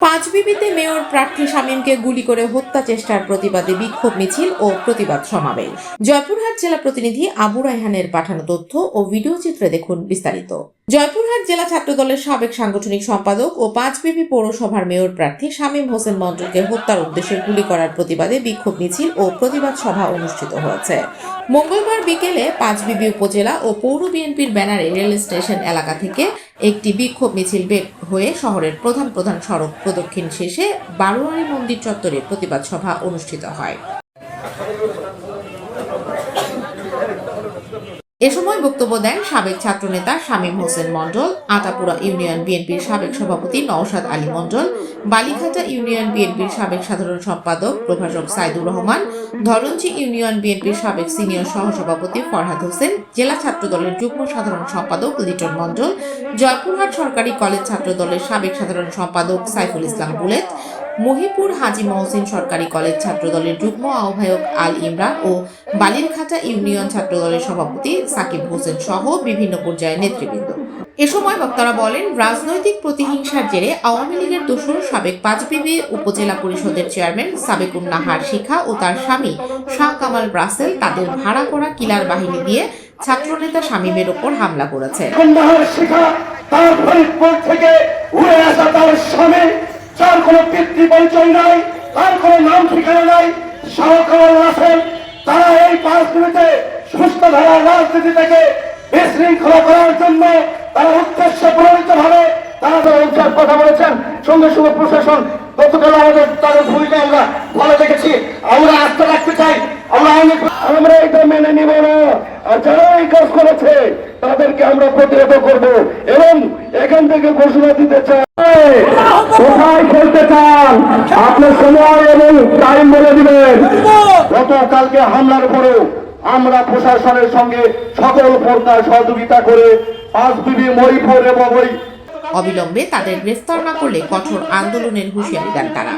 পাঁচবিবিতে mayor প্রার্থী শামীমকে গুলি করে হত্যা চেষ্টার প্রতিবাদে বিক্ষোভ মিছিল ও প্রতিবাদ সমাবেশ। জয়পুরহাট জেলা প্রতিনিধি আবু রায়হানের পাঠানো তথ্য ও ভিডিও চিত্রে দেখুন বিস্তারিত। জয়পুরহাট জেলা ছাত্রদলের সাবেক সাংগঠনিক সম্পাদক ও পাঁচবিবি পৌরসভার মেয়র প্রার্থী শামীম হোসেন মন্ডলকে হত্যার উদ্দেশ্যে গুলি করার প্রতিবাদে বিক্ষোভ মিছিল ও প্রতিবাদ সভা অনুষ্ঠিত হয়েছে। মঙ্গলবার বিকেলে পাঁচবিবি উপজেলা ও পৌর বিএনপির ব্যানারে রেল স্টেশন এলাকা থেকে একটি বিক্ষোভ মিছিল বের হয়ে শহরের প্রধান প্রধান সড়ক প্রদক্ষিণ শেষে বারোয়ারি মন্দির চত্বরে প্রতিবাদ সভা অনুষ্ঠিত হয়। এ সময় বক্তব্য দেন সাবেক ছাত্রনেতা শামীম হোসেন মণ্ডল, আতাপুরা ইউনিয়ন বিএনপির সাবেক সভাপতি নওশাদ আলী মণ্ডল, বালিঘাটা ইউনিয়ন বিএনপির সাবেক সাধারণ সম্পাদক প্রভাষক সাইদুর রহমান ধরঞ্চি ইউনিয়ন বিএনপির সাবেক সিনিয়র সহসভাপতি ফরহাদ হোসেন, জেলা ছাত্রদলের যুগ্ম সাধারণ সম্পাদক লিটন মণ্ডল, জয়পুরহাট সরকারি কলেজ ছাত্রদলের সাবেক সাধারণ সম্পাদক সাইফুল ইসলাম বুলেট মহিপুর হাজি মহসিন সরকারি কলেজ ছাত্রদলের যুগ্ম আহ্বায়ক আল ইমরান ও বালিরঘাটা ইউনিয়ন ছাত্রদলের সভাপতি সাকিব হোসেন সহ বিভিন্ন পর্যায়ের নেতৃবৃন্দ। এ সময় বক্তারা বলেন, রাজনৈতিক প্রতিহিংসার জেরে আওয়ামী লীগের দোসর সাবেক পাঁচবিবি উপজেলা পরিষদের চেয়ারম্যান সাবেকুন নাহার শিখা ও তার স্বামী শাহ কামাল ব্রাসেল তাদের ভাড়া করা কিলার বাহিনী দিয়ে ছাত্রনেতা শামীমের ওপর হামলা করেছে। পিতৃ পরিচয় নাই, তার কোনো নাম ঠিকানা নাই সহকাল রাসেল তারা এই পাঁচ মিনিটে সুস্থ ধারা রাজনীতি থেকে বিশৃঙ্খলা করার জন্য তারা উদ্দেশ্য প্রণীত ভাবে তারা কথা বলেছেন। সঙ্গে সঙ্গে প্রশাসন, গতকাল আমাদের তাদের ভূমিকা আমরা ভালো দেখেছি। আমরা আস্থা রাখতে চাই। আমরা অনেক আমরা এটা মেনে নিব না। আর যারা এই কাজ করেছে, তাদেরকে আমরা প্রতিহত করব এবং এখান থেকে ঘোষণা দিতে চাই। কোথায় খেলতে চান? আপনার সময় এবং টাইম বলে দিবেন। গতকালকে হামলার পরেও আমরা প্রশাসনের সঙ্গে সকল প্রকার সহযোগিতা করে পাঁচ বিবি মরিপুর এবং ওই অবিলম্বে তাদের গ্রেফতার না করলে কঠোর আন্দোলনের হুঁশিয়ারি দেন তারা।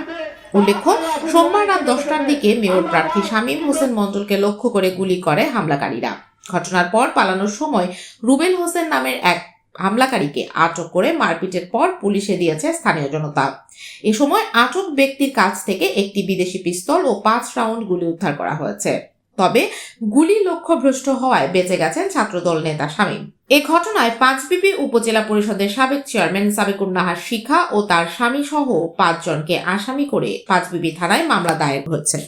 উল্লেখ্য, সোমবার রাত দশটার দিকে মেয়র প্রার্থী শামীম হোসেন মণ্ডলকে লক্ষ্য করে গুলি করে হামলাকারীরা। ঘটনার পর পালানোর সময় রুবেল হোসেন নামের এক হামলাকারীকে আটক করে মারপিটের পর পুলিশে দিয়েছে স্থানীয় জনতা। এ সময় আটক ব্যক্তির কাছ থেকে একটি বিদেশি পিস্তল ও পাঁচ রাউন্ড গুলি উদ্ধার করা হয়েছে। তবে গুলি লক্ষ্যভ্রষ্ট হওয়ায় বেঁচে গেছেন ছাত্রদল নেতা শামীম। এ ঘটনায় পাঁচবিবি উপজেলা পরিষদের সাবেক চেয়ারম্যান সাবেকুন নাহার শিখা ও তার স্বামী সহ পাঁচজনকে আসামি করে পাঁচবিবি থানায় মামলা দায়ের হয়েছে।